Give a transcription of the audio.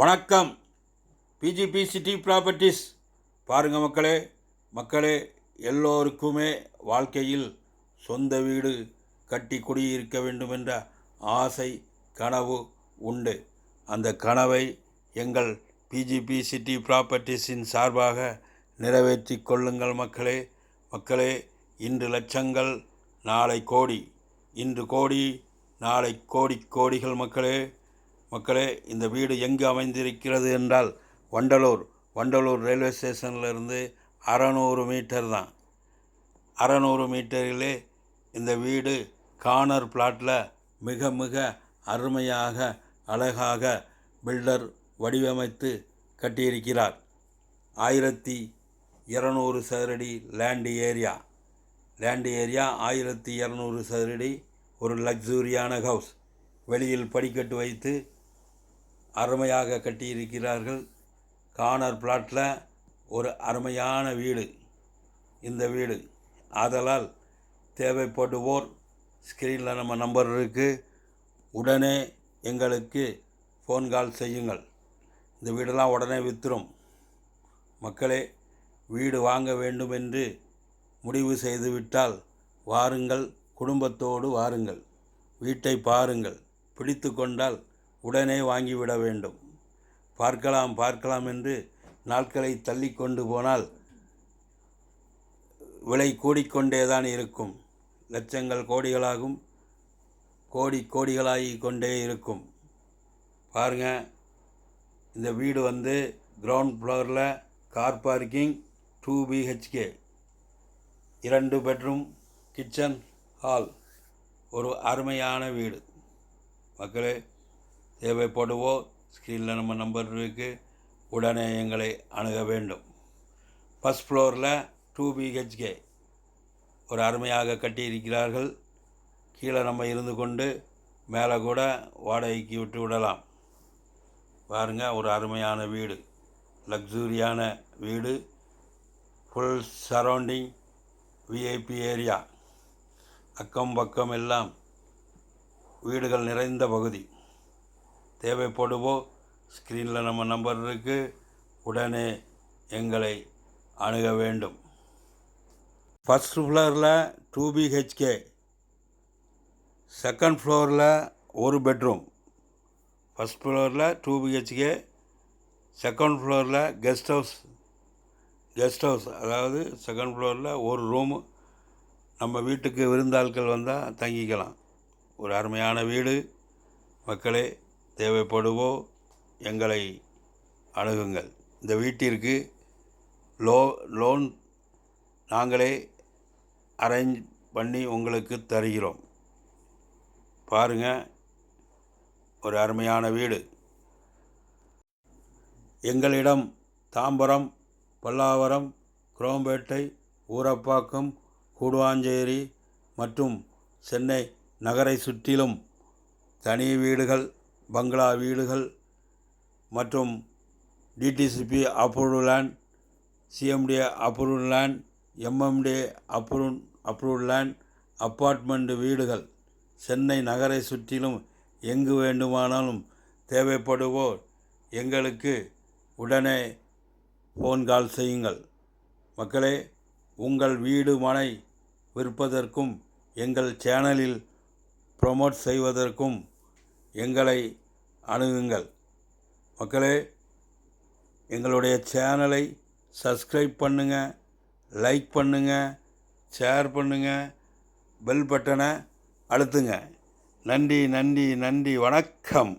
வணக்கம். PGP city properties பாருங்கள் மக்களே மக்களே எல்லோருக்குமே வாழ்க்கையில் சொந்த வீடு கட்டி குடியிருக்க வேண்டும் என்ற ஆசை கனவு உண்டு. அந்த கனவை எங்கள் பிஜிபி சிட்டி ப்ராப்பர்ட்டிஸின் சார்பாக நிறைவேற்றி கொள்ளுங்கள் மக்களே. மக்களே இன்று லட்சங்கள் நாளை கோடி. இன்று கோடி நாளை கோடி கோடிகள் மக்களே. மக்களே இந்த வீடு எங்கு அமைந்திருக்கிறது என்றால் வண்டலூர். வண்டலூர் ரயில்வே ஸ்டேஷன்லேருந்து அறநூறு மீட்டர் தான். அறநூறு மீட்டரிலே இந்த வீடு கார்னர் பிளாட்டில் மிக மிக அருமையாக அழகாக பில்டர் வடிவமைத்து கட்டியிருக்கிறார். ஆயிரத்தி இரநூறு சதுரடி லேண்டு ஏரியா லேண்டு ஏரியா ஆயிரத்தி இரநூறு சதுரடி ஒரு லக்ஸூரியான ஹவுஸ் வெளியில் படிக்கட்டு வைத்து அருமையாக கட்டியிருக்கிறார்கள். கார்னர் பிளாட்டில் ஒரு அருமையான வீடு. இந்த வீடு. ஆதலால் தேவைப்படுவோர் ஸ்க்ரீனில் நம்ம நம்பர் இருக்குது உடனே எங்களுக்கு ஃபோன் கால் செய்யுங்கள். இந்த வீடெல்லாம் உடனே விற்றுரும் மக்களே வீடு வாங்க வேண்டும் என்று முடிவு செய்துவிட்டால் வாருங்கள். குடும்பத்தோடு வாருங்கள். வீட்டை பாருங்கள். பிடித்து கொண்டால் உடனே வாங்கிவிட வேண்டும். பார்க்கலாம் பார்க்கலாம் என்று நாட்களை தள்ளி கொண்டு போனால் விலை கூடிக்கொண்டே தான் இருக்கும். லட்சங்கள் கோடிகளாகும் கோடி கோடிகளாகி கொண்டே இருக்கும். பாருங்கள் இந்த வீடு வந்து கிரவுண்ட் ஃப்ளோரில் கார் பார்க்கிங் டூ பிஹெச்கே இரண்டு பெட்ரூம் கிச்சன் ஹால் ஒரு அருமையான வீடு. மக்களே தேவைப்படுவோ ஸ்க்ரீனில் நம்ம நம்பர் இருக்குது உடனே எங்களை அணுக வேண்டும். ஃபஸ்ட் ஃப்ளோரில் டூ பிஹெச்கே ஒரு அருமையாக கட்டியிருக்கிறார்கள். கீழே நம்ம இருந்து கொண்டு மேலே கூட வாடகைக்கு விட்டு விடலாம். பாருங்கள் ஒரு அருமையான வீடு. லக்ஸூரியான வீடு. ஃபுல் சரௌண்டிங் விஐபி ஏரியா அக்கம் பக்கம் எல்லாம் வீடுகள் நிறைந்த பகுதி. தேவைப்படுவோ ஸ்க்ரீனில் நம்ம நம்பர் இருக்குது உடனே எங்களை அணுக வேண்டும். ஃபஸ்ட் ஃப்ளோரில் டூ பிஹெச்கே செகண்ட் ஃப்ளோரில் ஒரு பெட்ரூம் ஃபஸ்ட் ஃப்ளோரில் டூ பிஹெச்கே செகண்ட் ஃப்ளோரில் கெஸ்ட் ஹவுஸ் கெஸ்ட் ஹவுஸ் அதாவது செகண்ட் ஃப்ளோரில் ஒரு ரூமு நம்ம வீட்டுக்கு விருந்தாள்கள் வந்தால் தங்கிக்கலாம். ஒரு அருமையான வீடு. மக்களே தேவைப்படுவோ எங்களை அணுகுங்கள். இந்த வீட்டிற்கு லோ லோன் நாங்களே அரேஞ்ச் பண்ணி உங்களுக்கு தருகிறோம். பாருங்கள் ஒரு அருமையான வீடு. எங்களிடம் தாம்பரம் பல்லாவரம் குரோம்பேட்டை ஊரப்பாக்கம் கூடுவாஞ்சேரி மற்றும் சென்னை நகரை சுற்றிலும் தனி வீடுகள் பங்களா வீடுகள் மற்றும் DTCP approved land CMD approved land MMD approve approved land apartment வீடுகள். சென்னை நகரை சுற்றிலும் எங்கு வேண்டுமானாலும் தேவைப்படுவோர் எங்களுக்கு உடனே ஃபோன் கால் செய்யுங்கள். மக்களே உங்கள் வீடு மனை விற்பதற்கும் எங்கள் சேனலில் ப்ரொமோட் செய்வதற்கும் எங்களை அணுகுங்கள். மக்களே எங்களுடைய சேனலை சப்ஸ்கிரைப் பண்ணுங்கள் லைக் பண்ணுங்கள் ஷேர் பண்ணுங்கள் பெல் பட்டனை அழுத்துங்க. நன்றி நன்றி நன்றி வணக்கம்.